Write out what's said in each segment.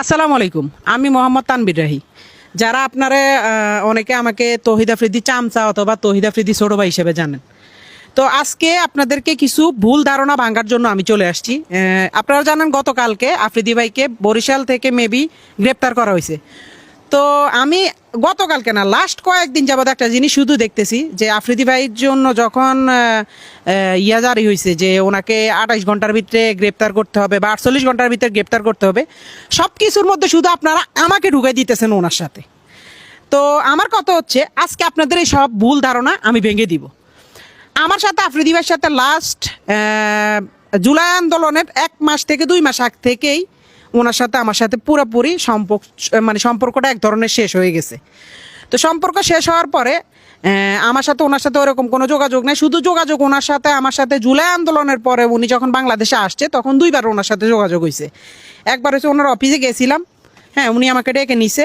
আসসালামু আলাইকুম, আমি মোহাম্মদ তানবির রাহি। যারা আপনারা অনেকে আমাকে তহিদ আফ্রিদি চামচা অথবা তহিদ আফ্রিদি ছোটো ভাই হিসেবে জানেন। তো আজকে আপনাদেরকে কিছু ভুল ধারণা ভাঙার জন্য আমি চলে আসছি। আপনারা জানেন গতকালকে আফ্রিদি ভাইকে বরিশাল থেকে মেবি গ্রেপ্তার করা হয়েছে। তো আমি গতকালকে না লাস্ট কয়েকদিন যাবত একটা জিনিস শুধু দেখতেছি যে আফ্রিদি ভাইয়ের জন্য যখন ইয়া জারি হয়েছে যে ওনাকে আঠাইশ ঘণ্টার ভিতরে গ্রেপ্তার করতে হবে বা আটচল্লিশ ঘণ্টার ভিতরে গ্রেপ্তার করতে হবে সব কিছুর মধ্যে শুধু আপনারা আমাকে ঢুকাই দিতেছেন ওনার সাথে। তো আমার কথা হচ্ছে, আজকে আপনাদের এই সব ভুল ধারণা আমি ভেঙে দিব। আমার সাথে আফ্রিদি ভাইয়ের সাথে লাস্ট জুলাই আন্দোলনের এক মাস থেকে দুই মাস আগ থেকেই ওনার সাথে, আমার সাথে পুরোপুরি সম্পর্ক মানে সম্পর্কটা এক ধরনের শেষ হয়ে গেছে। তো সম্পর্ক শেষ হওয়ার পরে আমার সাথে, ওনার সাথে ওরকম কোনো যোগাযোগ নেই। শুধু যোগাযোগ ওনার সাথে, আমার সাথে জুলাই আন্দোলনের পরে উনি যখন বাংলাদেশে আসছে, তখন দুইবার ওনার সাথে যোগাযোগ হয়েছে একবার হচ্ছে ওনার অফিসে গেছিলাম। হ্যাঁ উনি আমাকে ডেকে নিছে।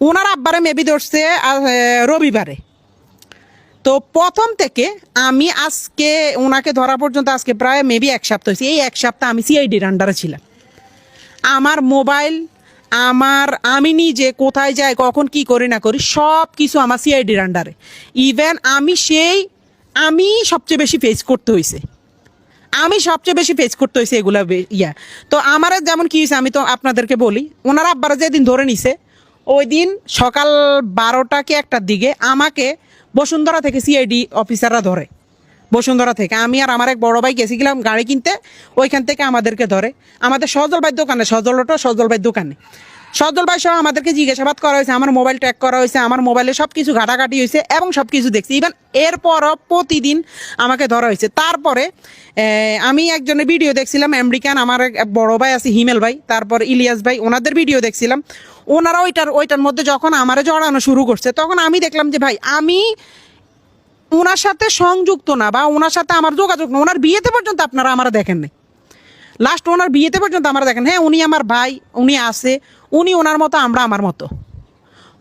ওনার আব্বারে মেবি ধরছে রবিবারে। তো প্রথম থেকে আমি আজকে, ওনাকে ধরা পর্যন্ত আজকে প্রায় মেবি এক সপ্তাহ হয়েছে। এই এক সপ্তাহ আমি সিআইডির আন্ডারে ছিলাম। আমার মোবাইল আমার, আমি নিজে কোথায় যাই, কখন কি করি না করি, সব কিছু আমার সিআইডির আন্ডারে ইভেন আমি সেই, আমি সবচেয়ে বেশি ফেস করতে হয়েছে আমি সবচেয়ে বেশি ফেস করতে হয়েছে এগুলা ইয়া। তো আমার যেমন কি হয়েছে আমি তো আপনাদেরকে বলি, ওনারা আব্বারা যেদিন ধরে নিছে ওই দিন সকাল বারোটা কি একটার দিকে আমাকে বসুন্ধরা থেকে সিআইডি অফিসাররা ধরে। বসুন্ধরা থেকে। আমি আর আমার এক বড় ভাই গেছিলাম গাড়ি কিনতে, ওইখান থেকে আমাদেরকে ধরে। আমাদের সজল ভাই দোকানে, সজল ওটা সজল ভাই দোকানে। সজল ভাই সহ আমাদেরকে জিজ্ঞাসাবাদ করা হয়েছে, আমার মোবাইল ট্র্যাক করা হয়েছে, আমার মোবাইলে সব কিছু ঘাটাঘাটি হয়েছে এবং সব কিছু দেখছি। ইভেন এরপরও প্রতিদিন আমাকে ধরা হয়েছে। তারপরে আমি একজনের ভিডিও দেখছিলাম আমেরিকান আমার এক বড় ভাই আছে, হিমেল ভাই, তারপর ইলিয়াস ভাই, ওনাদের ভিডিও দেখছিলাম। ওনারা ওইটার ওইটার মধ্যে যখন আমারে জড়ানো শুরু করছে, তখন আমি দেখলাম যে, ভাই, আমি ওনার সাথে সংযুক্ত না বা ওনার সাথে আমার যোগাযোগ না। ওনার বিয়েতে পর্যন্ত আপনারা আমার দেখেন নাই। লাস্ট ওনার বিয়েতে পর্যন্ত আমরা দেখেন হ্যাঁ উনি আমার ভাই, উনি আছে উনি ওনার মতো, আমরা আমার মতো।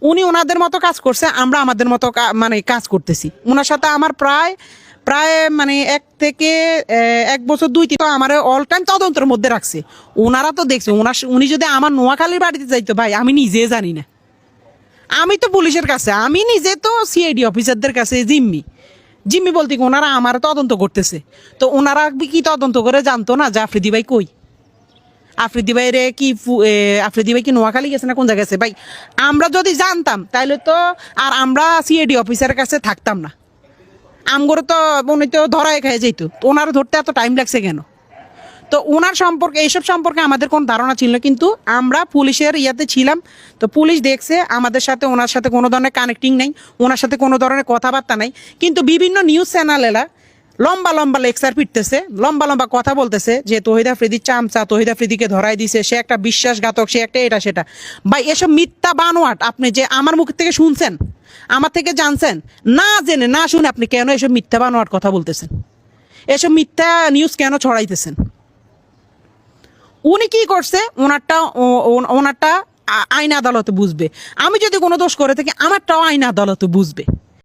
উনি ওনাদের মতো কাজ করছে, আমরা আমাদের মতো মানে কাজ করতেছি। ওনার সাথে আমার প্রায় প্রায় মানে এক থেকে এক বছর দুই তিন আমার অল টাইম তদন্তের মধ্যে রাখছে। ওনারা তো দেখছে ওনার উনি যদি আমার নোয়াখালীর বাড়িতে যাইতো ভাই, আমি নিজে জানি না। আমি তো পুলিশের কাছে, আমি নিজে তো সিআইডি অফিসারদের কাছে জিম্মি। জিম্মি বলতে ওনারা আমার তদন্ত করতেছে। তো ওনারা কি তদন্ত করে জানতো না যে আফ্রিদি ভাই কই? আফ্রিদি ভাই রে কি আফ্রিদি ভাই কি নোয়াখালী গেছে না কোন জায়গায় গেছে? ভাই, আমরা যদি জানতাম তাহলে তো আর আমরা সিএডি অফিসারের কাছে থাকতাম না। আমগরে তো উনি তো ধরায় খেয়ে যেত ওনার ধরতে এত টাইম লাগছে কেন? তো ওনার সম্পর্কে, এইসব সম্পর্কে আমাদের কোনো ধারণা ছিল কিন্তু আমরা পুলিশের ইয়াতে ছিলাম। তো পুলিশ দেখছে, আমাদের সাথে, ওনার সাথে কোনো ধরনের কানেক্টিং নেই। ওনার সাথে কোনো ধরনের কথাবার্তা নাই। কিন্তু বিভিন্ন নিউজ চ্যানেলেরা লম্বা লম্বা লেকচার পিটতেছে, লম্বা লম্বা কথা বলতেছে, যে তহিদ আফ্রিদির চামচা, তহিদ আফ্রিদিকে ধরাই দিছে, সে একটা বিশ্বাসঘাতক, সে একটা এটা সেটা। ভাই, এসব মিথ্যা বানোয়াট, আপনি যে আমার মুখ থেকে শুনছেন, আমার থেকে জানছেন, না জেনে, না শুনে আপনি কেন এসব মিথ্যা বানোয়াট কথা বলতেছেন? এসব মিথ্যা নিউজ কেন ছড়াইতেছেন? উনি কি করছে? ওনারটা ওনারটা আইন আদালতে বুঝবে। আমি যদি কোনো দোষ করে থাকি, আমারটাও আইন আদালতে বুঝবে।